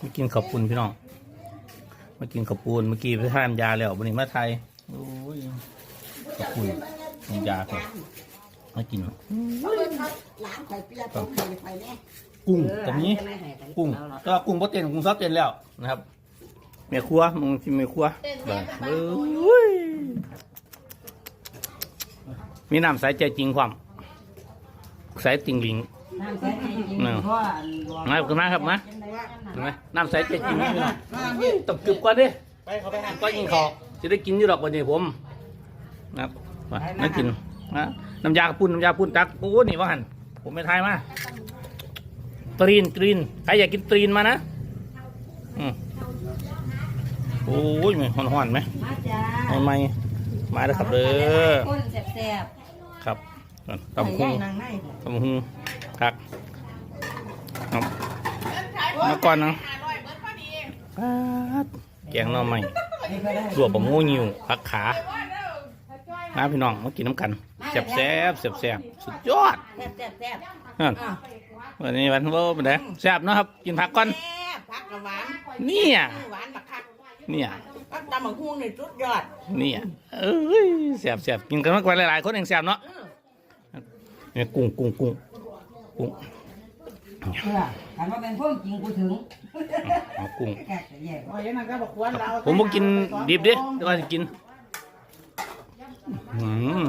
มากินข้าวปุ้นพี่น้องมากินข้าวปุ้นเมื่อกี้ไปทานยาแล้ววันนี้มาไทยโอ้ยข้าวปุ้นน้ำยาครับมากินเขาเบิ่งเขาหลานข่อยเปียต้องให้ข่อยแน่กุ้งตรงนี้กุ้งก็กุ้งโปรตีนกุ้งซอสเต็นแล้วนะครับเมียครัวมึงชิมเมียครัวเบิ่งเอ้ยมีน้ำใสใจจริงความใสติ่งหลิงน้ำใสจริงๆเพราะว่ามาขอบคุณมากครับมา เห็นไหมน้ำใสใจจริงนะพี่น้องตบกึบก่อนดิไปเขาไปหันก็ยิงขอกจะได้กินอยู่หรอกวันนี้ผมนะครับมาไม่กินนะน้ำยากระปุ้นน้ำยาปุ้นตักโอ้นี่ว่าหันผมไม่ทายมาตรีนตรีนใครอยากกินตรีนมานะอืมโอ้ยมันห่อนๆไหมมาจ้าไม่ไม่มาแล้วครับเด้อคนแซ่บครับๆตำใส่หุ้ย่างงนางในตำหุ้งครับครับ มาก่อนนะปั๊ดแกงหน่อไม้รวบผมงูยิวผักขาน้าพี่น้องมากินน้ำกันแซ่บแซ่บแซ่บแซ่บสุดยอดแซ่บแซ่บแซ่บนั่นวันนี้วันโว้เป็นไงแซ่บเนาะครับ กินผักก่อนแซ่บผักกระหวานเนี่ยหวานบักคักเนี่ยผักตำบักหุ่งนี่สุดยอดเนี่ยเอ้ยแซ่บแซ่บกินกันมากกว่าหลายๆคนเองแซ่บเนาะเนี่ยกุ้งกุ้งกุ้งกุ้ง เพื่มาเป็นพวกกินกูถึงกุ้งแกก็กควรเผมบ่กินดิบดิแต่ว่กินอืม